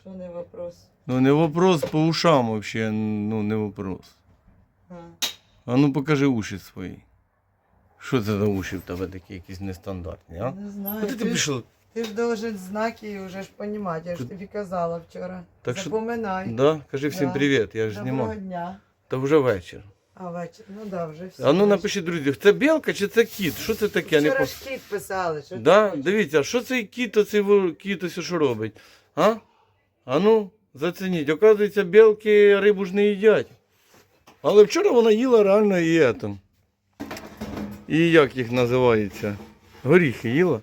Що не вопрос? Ну не вопрос по ушам вообще, ну не вопрос. А. А ну покажи уші свої. Що це за уші в тебе такі якісь нестандартні, а? Не знаю. Куди ти ж- пішов? Ти ж должен знаки вже ж понімати, я ж тобі казала вчора. Так що- Запоминай. Да? Кажи всім Да. привіт, я ж Доброго знімав. дня. Та вже вечір. А вечір, ну да, вже все. А ну напишіть, друзі, це білка чи це кіт? Що це таке? Я Не Вчора ж кіт писали, що ти Да? хочеш? Дивіться, що цей кіт, оцей во- кіт ось що робить? А? А ну, зацініть. Оказується, білки рибу ж не їдять. Але вчора вона їла реально і етом. І як їх називається? Горіхи їла.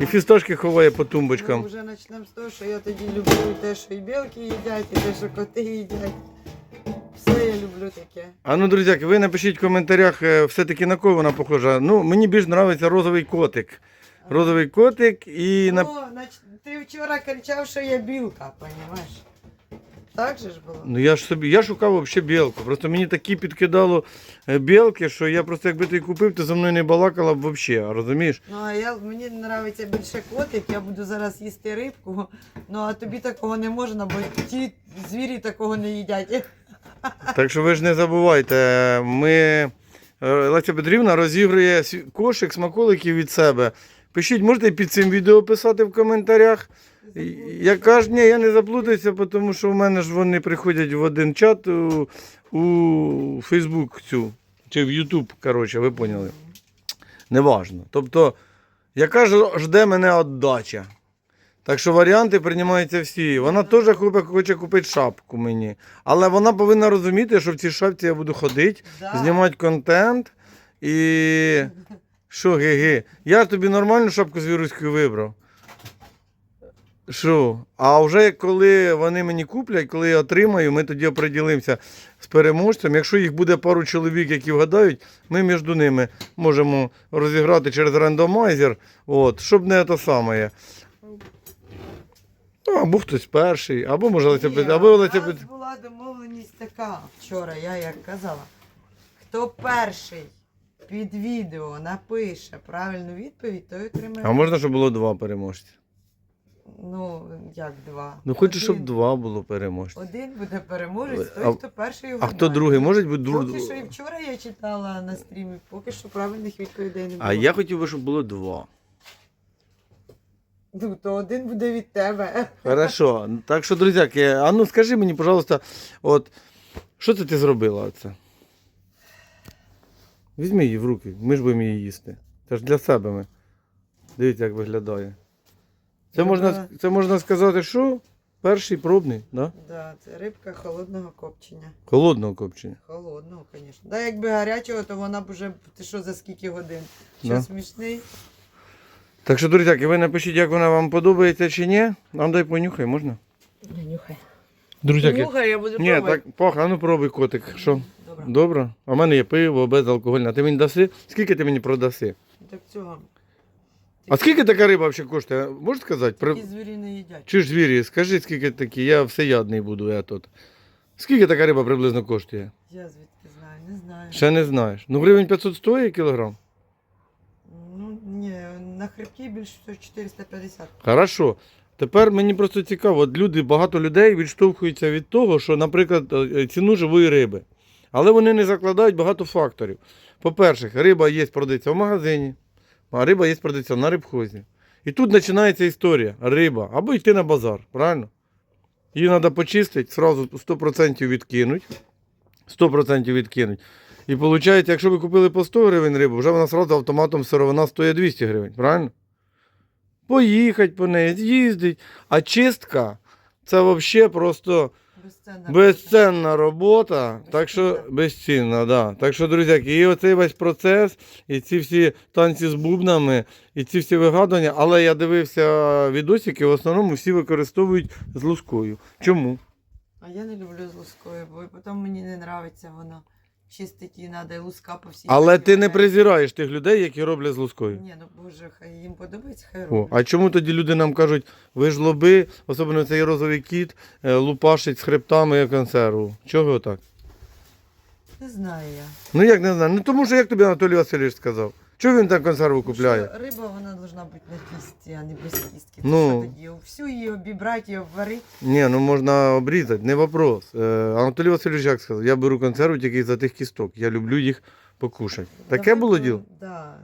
І фісташки ховає по Ми тумбочкам. вже почнемо з того, що я тоді люблю те, що і білки їдять, і те, що коти їдять. Все я люблю таке. А ну, друзяки, ви напишіть в коментарях, е, все-таки на кого вона похожа. Ну, мені більш подобається розовий котик. Розовий котик і на. Значить, ти вчора кричав, що я білка, розумієш? Так же ж було? Ну я ж собі, я шукав взагалі білку. Просто мені такі підкидало е, білки, що я просто якби ти купив, то за мною не балакала б взагалі, розумієш? Ну, а я, мені подобається більше котик, я буду зараз їсти рибку, ну а тобі такого не можна, бо ті звірі такого не їдять. Так що ви ж не забувайте, ми е, Леся Петрівна розігрує кошик смаколиків від себе. Пишіть, можете під цим відео писати в коментарях. Я кажу, ні, я не заплутаюся, тому що в мене ж вони приходять в один чат у, у Фейсбук цю, чи в Ютуб, коротше, ви поняли. Неважно. Тобто, яка ж жде мене віддача. Так що варіанти приймаються всі. Вона теж хоче купити шапку мені. Але вона повинна розуміти, що в цій шапці я буду ходити, знімати контент і. Що, ге-ге? Я тобі нормальну шапку з віруською вибрав. Що? А вже коли вони мені куплять, коли я отримаю, ми тоді оприділимося з переможцем. Якщо їх буде пару чоловік, які вгадають, ми між ними можемо розіграти через рандомайзер, от, щоб не те саме. Ну, або хтось перший, або може Пет- або Пет- була домовленість така вчора, я як казала. Хто перший під відео напише правильну відповідь, той отримає. А можна, щоб було два переможця? Ну, як два. Ну хочу, щоб два було переможця. Один буде переможець, той, А- хто перший А угадає. хто другий? Може бути друг. Поки що і вчора я читала на стрімі, поки що правильних відповідей не було. А я хотів би, щоб було два. Ну, то один буде від тебе. Хорошо. Так що, друзяки, а ну скажи мені, пожалуйста, от що це ти зробила оце? Візьми її в руки, ми ж будемо її їсти. Це ж для себе ми. Дивіться, як виглядає. Це можна, це можна сказати, що? Перший пробний, да? Да, це рибка холодного копчення. Холодного копчення. Холодного, звісно. Да, якби гарячого, то вона б уже, ти що за скільки годин? Що Да. смішний? Так що, друзяки, ви напишіть, як вона вам подобається чи ні. Нам дай понюхай, можна? Не нюхай. Друзяки. Нюхай, я буду Ні, пробувати. так пах, а ну пробуй котик. Що? Добре. Добре? А в мене є пиво, безалкогольне. Ти мені даси? Скільки ти мені продаси? Так цього. А скільки така риба взагалі коштує? Можеш сказати? При... Такі звірі не їдять. Чи ж звірі, скажи, скільки такі, я всеядний буду, я тут. Скільки така риба приблизно коштує? Я звідки знаю, не знаю. Ще не знаєш. Ну, гривень 500 стоїть кілограм. Ну, ні, на хребті більше 450. Хорошо. Тепер мені просто цікаво, от люди, багато людей відштовхуються від того, що, наприклад, е, ціну живої риби. Але вони не закладають багато факторів. По-перше, риба є продається в магазині, а риба є продається на рибхозі. І тут починається історія. Риба. Або йти на базар, правильно? Її треба почистити, одразу 100% відкинуть. 100% відкинуть. І виходить, якщо ви купили по 100 гривень рибу, вже вона одразу автоматом сировина стоїть 200 гривень, правильно? Поїхати по неї, з'їздить. А чистка це взагалі просто Безцінна. безцінна робота. Так що Безцінна. да. Так що, друзяки, і оцей весь процес, і ці всі танці з бубнами, і ці всі вигадування. Але я дивився відосики, в основному всі використовують з лускою. Чому? А я не люблю з лускою, бо потім мені не подобається воно. Чистить її треба, луска по всій. Але ти не презираєш тих людей, які роблять з лускою. Ні, ну боже, хай їм подобається, хай О, роблять. а чому тоді люди нам кажуть, ви ж лоби, особливо цей розовий кіт, е, лупашить з хребтами консерву. Чого так? Не знаю я. Ну як не знаю. Ну тому що як тобі Анатолій Васильович сказав? Чого він так консерву купляє? Що риба вона должна бути на кісті, а не без кістки. Ну. Що тоді? Всю її обібрати і обварити. Ні, ну можна обрізати, не вопрос. Е, Анатолій Васильович як сказав, я беру консерву тільки за тих кісток. Я люблю їх покушати. Таке Давай було діло? Да.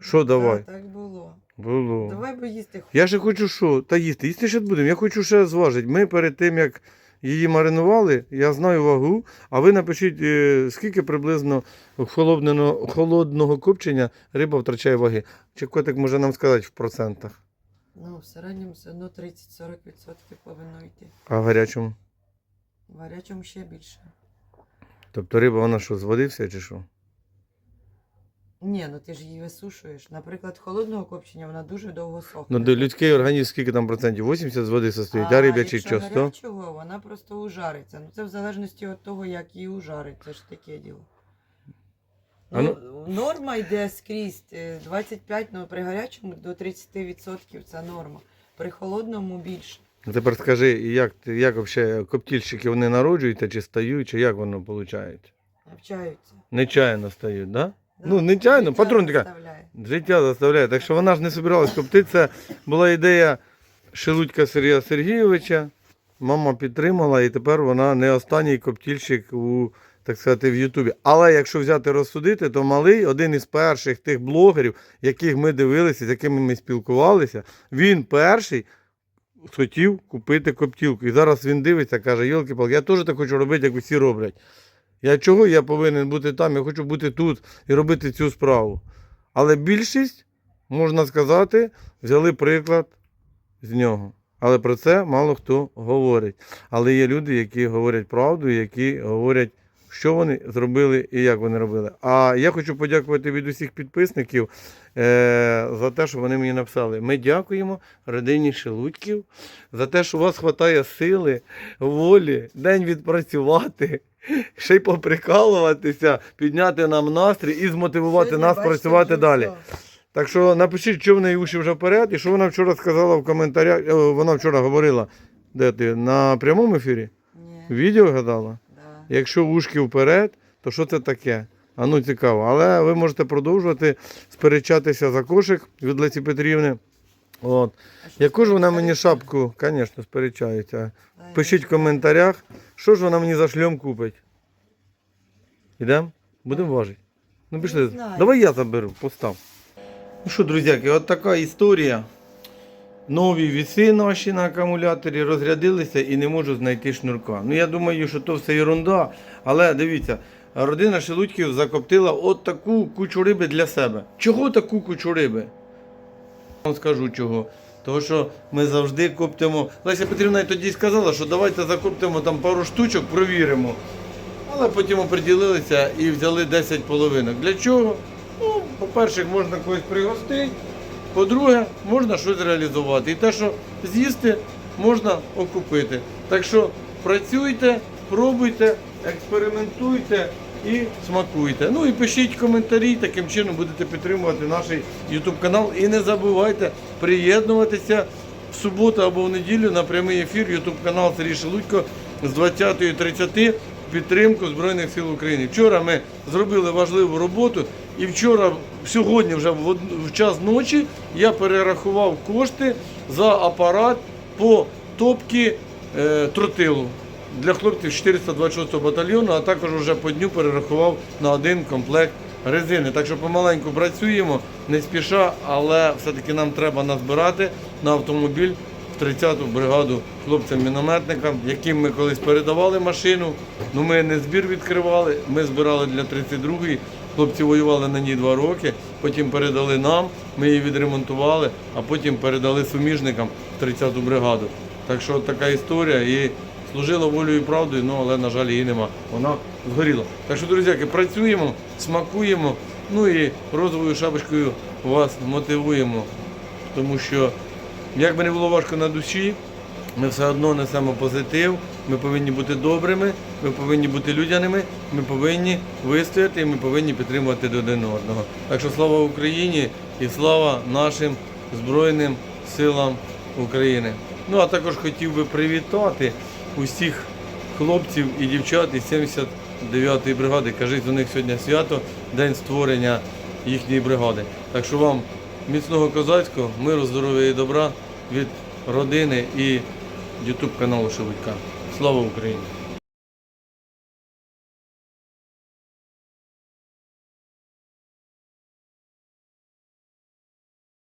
Що давай? Да, так було. Було. Давай бо їсти Я ще хочу що? Та їсти. Їсти ще будемо. Я хочу ще зважити. Ми перед тим, як її маринували, я знаю вагу, а ви напишіть, е, скільки приблизно холодного, холодного копчення риба втрачає ваги. Чи котик може нам сказати в процентах, Ну, в середньому все одно 30-40% повинно йти. а в гарячому? В гарячому ще більше. Тобто риба, вона що, зводився чи що? Ні, ну ти ж її висушуєш. Наприклад, холодного копчення вона дуже довго сохне. Ну, де людський організм скільки там процентів? 80 з води состоїть, а, рибячий якщо що 100? гарячого, вона просто ужариться. Ну це в залежності від того, як її ужарить. Це ж таке діло. А Ну, норма йде скрізь е, 25, ну при гарячому до 30% це норма. При холодному більше. Ну, Тепер скажи, як, як взагалі коптільщики вони народжуються, чи стають, чи як воно виходить? Навчаються. Нечаянно стають, так? Да? Ну, патрон така. Життя заставляє. Так що вона ж не собиралась коптити. Це була ідея Шелудька Сергія Сергійовича. Мама підтримала, і тепер вона не останній коптільщик у, так сказати, в Ютубі. Але якщо взяти розсудити, то малий один із перших тих блогерів, яких ми дивилися, з якими ми спілкувалися, він перший хотів купити коптілку. І зараз він дивиться, каже, йолки палки я теж так хочу робити, як усі роблять. Я чого я повинен бути там? Я хочу бути тут і робити цю справу. Але більшість, можна сказати, взяли приклад з нього. Але про це мало хто говорить. Але є люди, які говорять правду, які говорять, що вони зробили і як вони робили. А я хочу подякувати від усіх підписників е, за те, що вони мені написали. Ми дякуємо родині Шелудьків за те, що у вас вистачає сили, волі, день відпрацювати. Ще й поприкалуватися, підняти нам настрій і змотивувати Сьогодні, нас бачите, працювати вже далі. все. Так що напишіть, що в неї уші вже вперед, і що вона вчора сказала в коментарях. е, Вона вчора говорила, де ти? На прямому ефірі? Ні, Відео гадала? да. Якщо ушки вперед, то що це таке? А ну цікаво. Але ви можете продовжувати сперечатися за кошик від Лесі Петрівни. От. Яку ж вона мені шапку, звісно, сперечається. Пишіть в коментарях, що ж вона мені за шльом купить. Ідемо? Будемо важити. Ну пішли. Давай я заберу, постав. Ну що, друзяки, от така історія. Нові віси наші на акумуляторі розрядилися і не можу знайти шнурка. Ну я думаю, що то все ерунда. Але дивіться, родина Шелудьків закоптила от таку кучу риби для себе. Чого таку кучу риби? Вам скажу чого. Тому що ми завжди коптимо. Леся Петрівна тоді сказала, що давайте закоптимо там пару штучок, провіримо. Але потім оприділилися і взяли 10 половинок. Для чого? Ну, по-перше, можна когось пригостити. По-друге, можна щось реалізувати. І те, що з'їсти, можна окупити. Так що працюйте, пробуйте, експериментуйте і смакуйте. Ну і пишіть коментарі, таким чином будете підтримувати наш YouTube канал. І не забувайте приєднуватися в суботу або в неділю на прямий ефір YouTube канал Сергій Шелудько з 20.30 підтримку Збройних сил України. Вчора ми зробили важливу роботу, і вчора, сьогодні, вже в, час ночі, я перерахував кошти за апарат по топки е, тротилу для хлопців 426 батальйону, а також вже по дню перерахував на один комплект резини. Так що помаленьку працюємо, не спіша, але все-таки нам треба назбирати на автомобіль в 30-ту бригаду хлопцям-мінометникам, яким ми колись передавали машину. Ну ми не збір відкривали, ми збирали для 32-ї. Хлопці воювали на ній два роки, потім передали нам, ми її відремонтували, а потім передали суміжникам в 30-ту бригаду. Так що така історія і служила волею і правдою, ну але, на жаль, її нема. Вона згоріла. Так що, друзяки, працюємо, смакуємо, ну і розовою шапочкою вас мотивуємо. Тому що, як би не було важко на душі, ми все одно несемо позитив, ми повинні бути добрими, ми повинні бути людяними, ми повинні вистояти і ми повинні підтримувати один одного. Так що слава Україні і слава нашим Збройним силам України. Ну а також хотів би привітати усіх хлопців і дівчат із 79-ї бригади. Кажіть, у них сьогодні свято, день створення їхньої бригади. Так що вам міцного козацького, миру, здоров'я і добра від родини і YouTube каналу Шелудька. Слава Україні!